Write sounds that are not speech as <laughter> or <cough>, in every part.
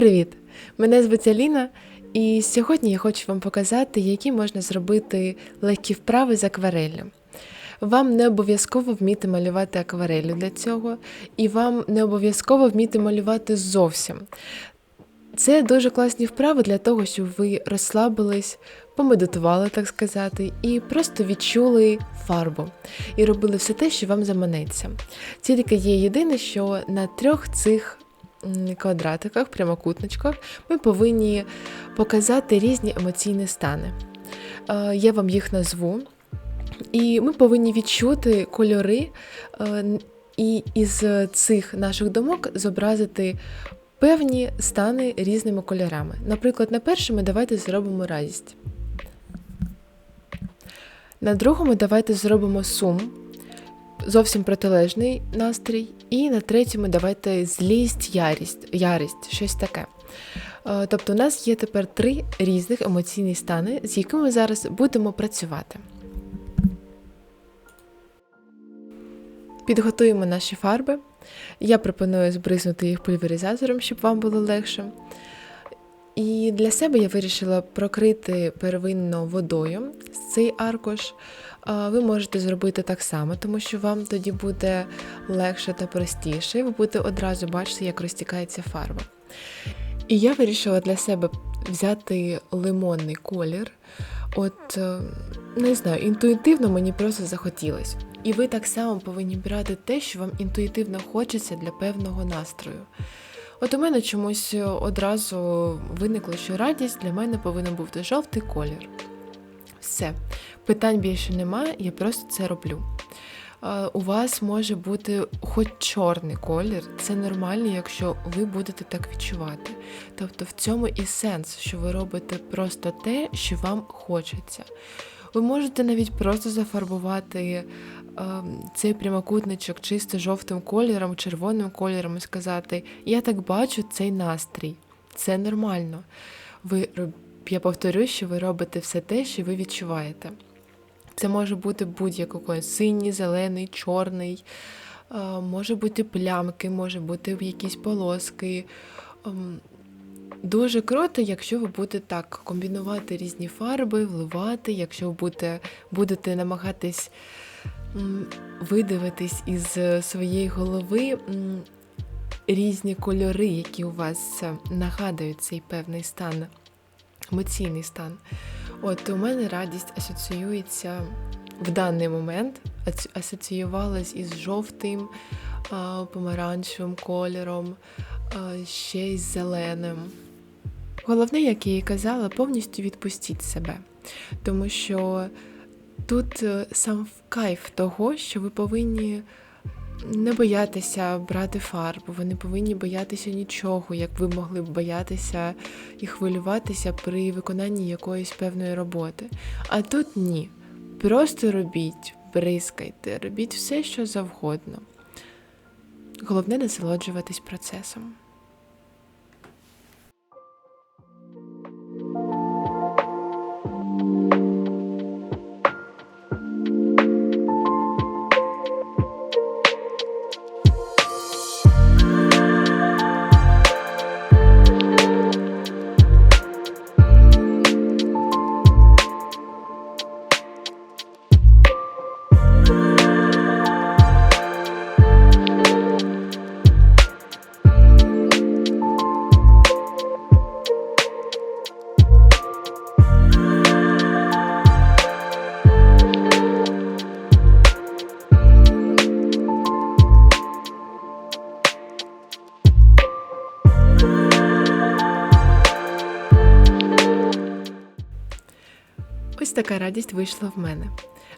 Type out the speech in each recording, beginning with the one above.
привіт! Мене звуть Аліна, і сьогодні я хочу вам показати, які можна зробити легкі вправи з аквареллю. Вам не обов'язково вміти малювати аквареллю для цього, і вам не обов'язково вміти малювати зовсім. Це дуже класні вправи для того, щоб ви розслабились, помедитували, так сказати, і просто відчули фарбу і робили все те, що вам заманеться. Тільки є єдине, що на трьох цих квадратиках, прямокутничках, ми повинні показати різні емоційні стани. Е, Я вам їх назву. І ми повинні відчути кольори е, і із цих наших думок зобразити певні стани різними кольорами. Наприклад, на першому давайте зробимо радість. На другому давайте зробимо сум, зовсім протилежний настрій. І на третьому давайте злість, ярість, ярість щось таке. Е, Тобто, у нас є тепер три різних емоційні стани, з якими ми зараз будемо працювати. Підготуємо наші фарби. Я пропоную збризнути їх пульверизатором, щоб вам було легше. І для себе я вирішила прокрити первинно водою цей аркуш. Ви можете зробити так само, тому що вам тоді буде легше та простіше, ви будете одразу бачити, як розтікається фарба. І я вирішила для себе взяти лимонний колір. От е, не знаю, інтуїтивно мені просто захотілося. І ви так само повинні брати те, що вам інтуїтивно хочеться для певного настрою. От у мене чомусь одразу виникло, що радість для мене повинен бути жовтий колір. Все, питань більше немає, я просто це роблю. Е, У вас може бути хоч чорний колір, це нормально, якщо ви будете так відчувати. Тобто в цьому і сенс, що ви робите просто те, що вам хочеться. Ви можете навіть просто зафарбувати е, цей прямокутничок чисто жовтим кольором, червоним кольором і сказати: Я так бачу цей настрій. Це нормально. Ви, я повторю, що ви робите все те, що ви відчуваєте. Це може бути будь-який синій, зелений, чорний, може бути плямки, може бути якісь полоски. Дуже круто, якщо ви будете так комбінувати різні фарби, вливати, якщо ви будете, будете намагатись видивитись із е, своєї голови різні кольори, які у вас е, нагадують цей певний стан, емоційний стан. От у мене радість асоціюється в даний момент, асоціювалась із жовтим, помаранчевим кольором, ще й зеленим. Головне, як я і казала, повністю відпустіть себе, тому що тут е, сам кайф того, що ви повинні не боятися брати фарбу, ви не повинні боятися нічого, як ви могли б боятися і хвилюватися при виконанні якоїсь певної роботи. А тут ні. Просто робіть, бризкайте, робіть все, що завгодно. Головне насолоджуватись процесом. Така радість вийшла в мене.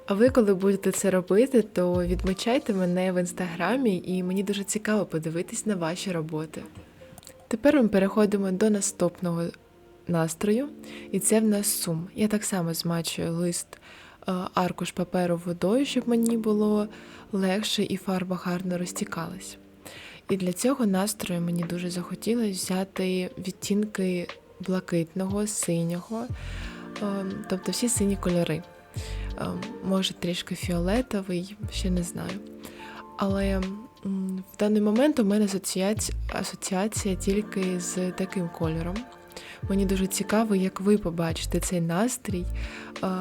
А ви, коли будете це робити, то відмічайте мене в інстаграмі, і мені дуже цікаво подивитись на ваші роботи. Тепер ми переходимо до наступного настрою, і це в нас сум. Я так само змачую лист е, аркуш паперу водою, щоб мені було легше і фарба гарно розтікалась. І для цього настрою мені дуже захотілося взяти відтінки блакитного, синього, тобто всі сині кольори. Ем, Може, трішки фіолетовий, ще не знаю. Але В даний момент у мене асоціація, тільки з таким кольором. Мені дуже цікаво, як ви побачите цей настрій,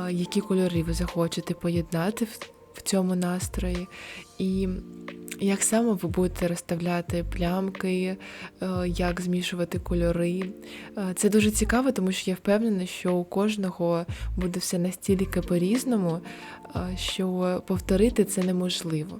які кольори ви захочете поєднати в цьому настрої, і як саме ви будете розставляти плямки, е, як змішувати кольори. Е, Це дуже цікаво, тому що я впевнена, що у кожного буде все настільки по-різному, е, що повторити це неможливо.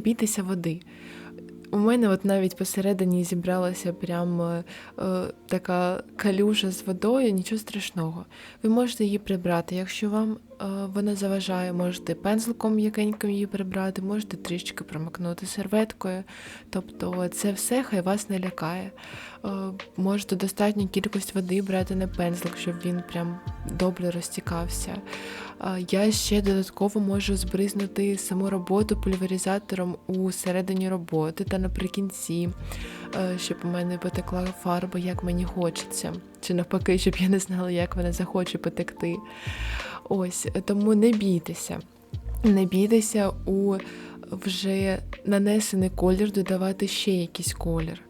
Бійтеся води. У мене от навіть посередині зібралася прям е, е, така калюжа з водою, нічого страшного. Ви можете її прибрати. Якщо вам вона заважає, можете пензликом м'якеньким її прибрати, можете трішки промокнути серветкою. Тобто це все хай вас не лякає. Можете достатню кількість води брати на пензлик, щоб він прям добре розтікався. Я ще додатково можу збризнути саму роботу пульверизатором у середині роботи та наприкінці, щоб у мене потекла фарба, як мені хочеться. Чи навпаки, щоб я не знала, як вона захоче потекти. Ось тому не бійтеся. Не бійтеся у вже нанесений колір додавати ще якийсь колір.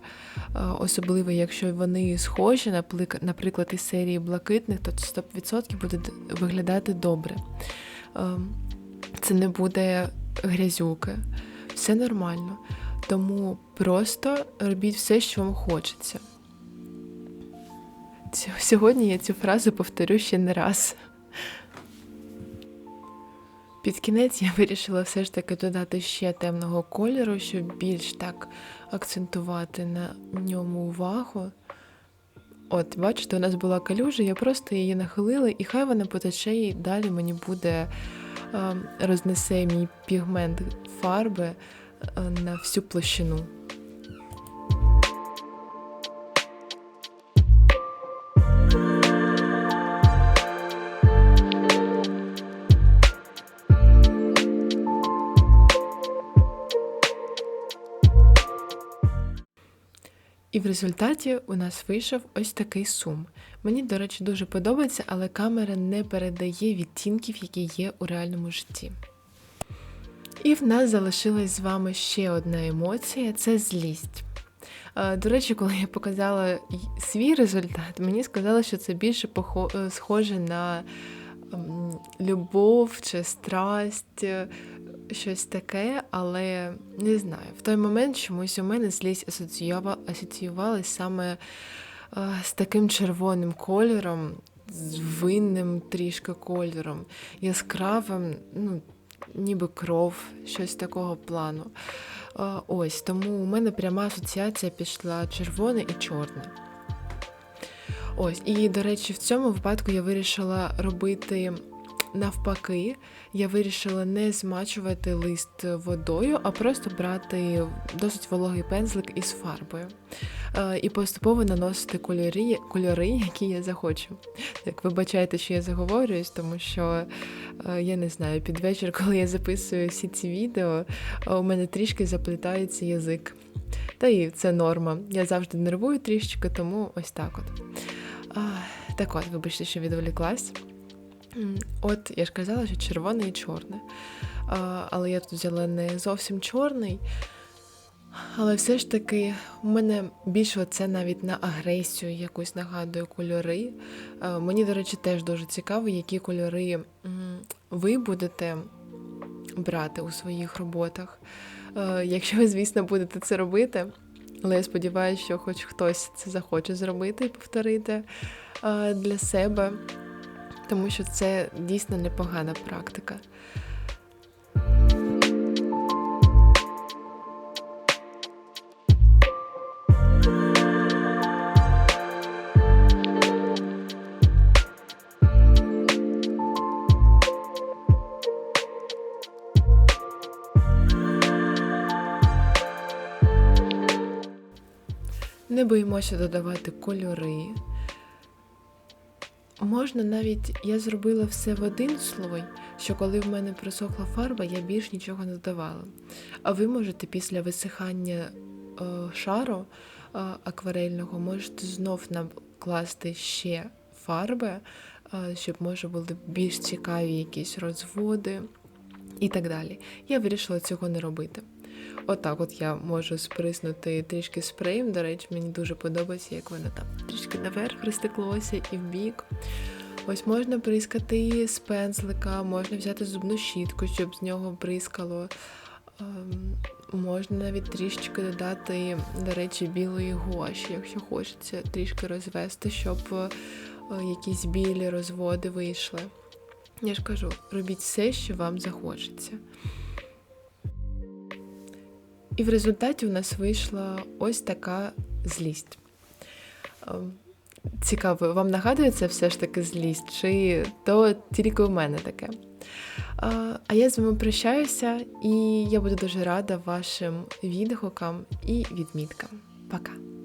Особливо, якщо вони схожі, наприклад, із серії блакитних, то 100% буде виглядати добре. Це не буде грязюки, все нормально. Тому просто робіть все, що вам хочеться. Сьогодні я цю фразу повторю ще не раз. Під кінець я вирішила все ж таки додати ще темного кольору, щоб більш так акцентувати на ньому увагу. От, бачите, у нас була калюжа, я просто її нахилила, і хай вона потече, і далі мені буде е, рознесе мій пігмент фарби е, на всю площину. І в результаті у нас вийшов ось такий сум. Мені, до речі, дуже подобається, але камера не передає відтінків, які є у реальному житті. І в нас залишилась з вами ще одна емоція це злість. Е, До речі, коли я показала свій результат, мені сказали, що це більше е, схоже на ем, любов чи страсть, е, щось таке, але не знаю. В той момент чомусь у мене злість асоціюва- асоціювалась саме е, з таким червоним кольором, з винним трішки кольором, яскравим, ну, ніби кров, щось такого плану. Е, Ось, тому у мене пряма асоціація пішла червоне і чорне. Ось, і до речі, в цьому випадку я вирішила робити навпаки. Я вирішила не змачувати лист водою, а просто брати досить вологий пензлик із фарбою. Е, І поступово наносити кольори, кольори, які я захочу. Так, вибачайте, що я заговорююсь, тому що е, я не знаю, під вечір, <laughs> коли я записую всі ці відео, е, у мене трішки заплітається язик. Та і це норма. Я завжди нервую трішечки, тому ось так от. Так от, вибачте, що відволіклась. От я ж казала, що червоне і чорне. Але я тут взяла не зовсім чорний. Але все ж таки, у мене більше це навіть на агресію якусь нагадує кольори. Мені, до речі, теж дуже цікаво, які кольори ви будете брати у своїх роботах. Якщо ви, звісно, будете це робити. Але я сподіваюся, що хоч хтось це захоче зробити і повторити для себе, тому що це дійсно непогана практика. Не боїмося додавати кольори. Можна навіть, я зробила все в один слой, що коли в мене просохла фарба, я більш нічого не додавала. А ви можете після висихання е, шару е, акварельного можете знов накласти ще фарби, е, щоб може були більш цікаві якісь розводи і так далі. Я вирішила цього не робити. Отак от я можу сприснути трішки спреєм. До речі, мені дуже подобається, як воно там трішки наверх розтеклося і в бік. Ось можна бризкати з пензлика, можна взяти зубну щітку, щоб з нього бризкало. Ем, Можна навіть трішечки додати, до речі, білої гуаші, якщо хочеться трішки розвести, щоб е, якісь білі розводи вийшли. Я ж кажу, робіть все, що вам захочеться. І в результаті у нас вийшла ось така злість. Ем, Цікаво, вам нагадує це все ж таки злість, чи то тільки у мене таке? А а я з вами прощаюся, і я буду дуже рада вашим відгукам і відміткам. Пока!